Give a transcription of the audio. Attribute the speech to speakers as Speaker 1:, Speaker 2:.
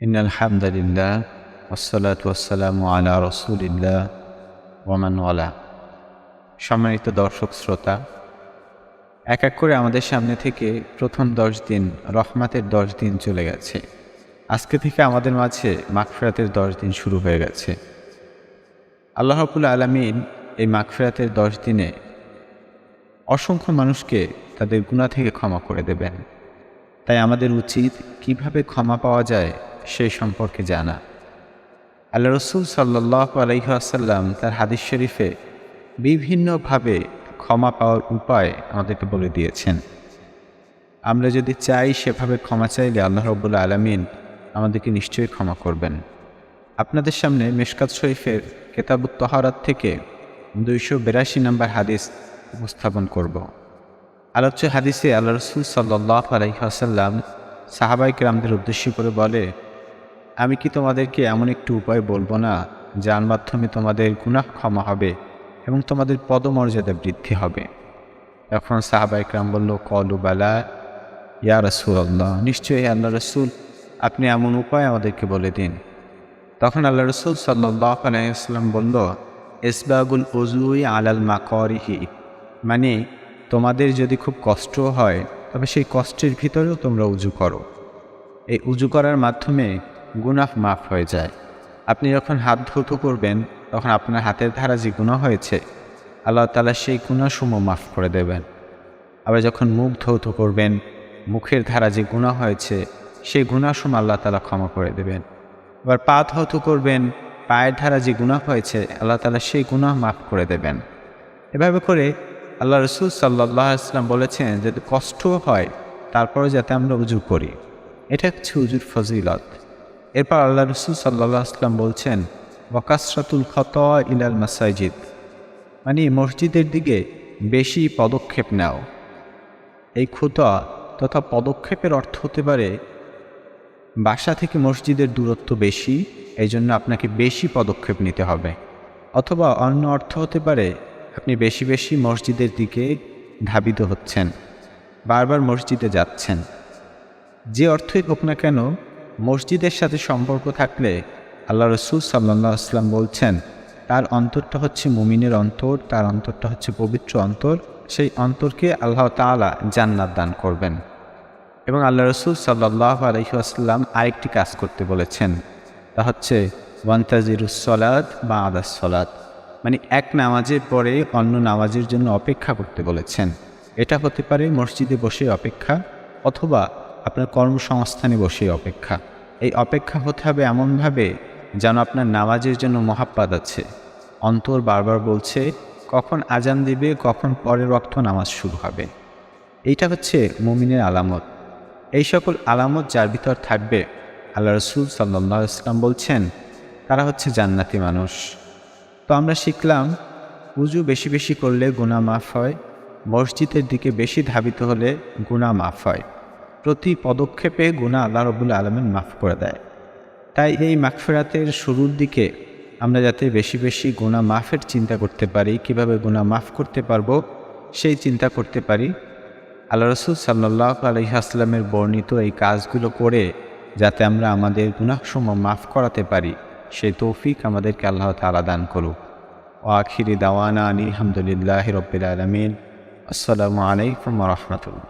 Speaker 1: إن الحمد لله والصلاة والسلام على رسول الله Oman ওয়ালা সম্মানিত দর্শক শ্রোতা এক এক করে আমাদের সামনে থেকে প্রথম দশ দিন রহমাতের দশ দিন চলে গেছে আজকে থেকে আমাদের মাঝে মাগফিরাতের দশ দিন শুরু হয়ে গেছে আল্লাহ রাবুল আলমিন এই মাগফিরাতের দশ দিনে অসংখ্য মানুষকে তাদের গুণা থেকে ক্ষমা করে দেবেন তাই আমাদের উচিত কিভাবে ক্ষমা পাওয়া যায় সেই সম্পর্কে জানা। আল্লাহ রসুল সাল্লাহ আলহিহাসাল্লাম তার হাদিস শরীফে বিভিন্নভাবে ক্ষমা পাওয়ার উপায় আমাদেরকে বলে দিয়েছেন। আমরা যদি চাই সেভাবে ক্ষমা চাইলে আল্লাহ রব্বুল্লা আলমিন আমাদেরকে নিশ্চয়ই ক্ষমা করবেন। আপনাদের সামনে মেশকাত শরীফের কেতাবুত তহারাত থেকে দুইশো বিরাশি নম্বর হাদিস উপস্থাপন করব। আলোচ্য হাদিসে আল্লাহ রসুল সাল্লাহ আলহিহাসাল্লাম সাহাবাই কেরামদের উদ্দেশ্য করে বলে আমি কি তোমাদেরকে এমন একটি উপায় বলব না, যার মাধ্যমে তোমাদের গুনাহ ক্ষমা হবে এবং তোমাদের পদমর্যাদা বৃদ্ধি হবে? এখন সাহাবা ইকরাম বলল, কলু বালা, ইয়া রসুল আল্লাহ নিশ্চয়ই আল্লাহ রসুল, আপনি এমন উপায় আমাদেরকে বলে দিন। তখন আল্লাহ রসুল সাল্লাহ আলাইসাল্লাম বলল, ইসবাগুল উজুই আলাল মাকরিহি মানে তোমাদের যদি খুব কষ্ট হয়, তবে সেই কষ্টের ভিতরেও তোমরা উজু করো। এই উজু করার মাধ্যমে গুনাহ মাফ হয়ে যায়। আপনি যখন হাত ধৌত করবেন, তখন আপনার হাতের ধারা যে গুণা হয়েছে, আল্লাহ তালা সেই গুণাসমূহ মাফ করে দেবেন। আবার যখন মুখ ধৌত করবেন, মুখের ধারা যে গুণা হয়েছে, সেই গুণাসমূহ আল্লাহ তালা ক্ষমা করে দেবেন। আবার পা ধৌত করবেন, পায়ের ধারা যে গুণা হয়েছে, আল্লাহ তালা সেই গুণাহ মাফ করে দেবেন। এভাবে করে আল্লাহ রসুল সাল্লাহ আসলাম বলেছেন যদি কষ্টও হয় তারপরে যাতে আমরা উজু করি। এটা হচ্ছে উজুর ফজিলত। এরপর আল্লাহ রসুল সাল্লাহ আসলাম বলছেন, ওয়াকাসরাতুল খত ইলাল মাসাজিদ। মানে মসজিদের দিকে বেশি পদক্ষেপ নাও। এই খুতা তথা পদক্ষেপের অর্থ হতে পারে, বাসা থেকে মসজিদের দূরত্ব বেশি এই জন্য আপনাকে বেশি পদক্ষেপ নিতে হবে। অথবা অন্য অর্থ হতে পারে, আপনি বেশি বেশি মসজিদের দিকে ধাবিত হচ্ছেন, বারবার মসজিদে যাচ্ছেন। যে অর্থই হোক না কেন মসজিদের সাথে সম্পর্ক থাকলে আল্লাহ রসুল সাল্লাহ আসলাম বলছেন, তার অন্তরটা হচ্ছে মুমিনের অন্তর, তার অন্তরটা হচ্ছে পবিত্র অন্তর, সেই অন্তরকে আল্লাহ তালা জান্নাত দান করবেন। এবং আল্লাহ রসুল সাল্লাহ আলহিহাস্লাম আরেকটি কাজ করতে বলেছেন, তা হচ্ছে ওয়ান্তাজিরুসলাদ বা আদাস সলাদ মানে এক নামাজের পরে অন্য নামাজের জন্য অপেক্ষা করতে বলেছেন। এটা হতে পারে মসজিদে বসে অপেক্ষা অথবা আপনার কর্মসংস্থানে বসে অপেক্ষা। এই অপেক্ষা হতে হবে এমনভাবে যেন আপনার নামাজের জন্য মহাপ্পাদ আছে। অন্তর বারবার বলছে, কখন আজান দিবে, কখন পরের অর্থ নামাজ শুরু হবে। এইটা হচ্ছে মুমিনের আলামত। এই সকল আলামত যার ভিতর থাকবে, আল্লাহ রসুল সাল্লাহ ইসলাম বলছেন, তারা হচ্ছে জান্নাতি মানুষ। তো আমরা শিখলাম, উজু বেশি বেশি করলে গুণা মাফ হয়, মসজিদের দিকে বেশি ধাবিত হলে গুণা মাফ হয়। প্রতি পদক্ষেপে গুণা আল্লাহ রবুল্লা আলমিন মাফ করে দেয়। তাই এই মাগফেরাতের শুরুর দিকে আমরা যাতে বেশি বেশি গুণা মাফের চিন্তা করতে পারি, কীভাবে গুণা মাফ করতে পারব সেই চিন্তা করতে পারি। আল্লাহ রসুল সাল্লাহ আলহিহাস্লামের বর্ণিত এই কাজগুলো করে যাতে আমরা আমাদের গুণাসমূহ মাফ করাতে পারি, সেই তৌফিক আমাদেরকে আল্লাহ তালা দান করুক। ও আখিরি দাওয়ানা আলী আলহামদুলিল্লাহ রবিল আলমিন। আসসালামু আলাইকুম রহমতুল্লাহ।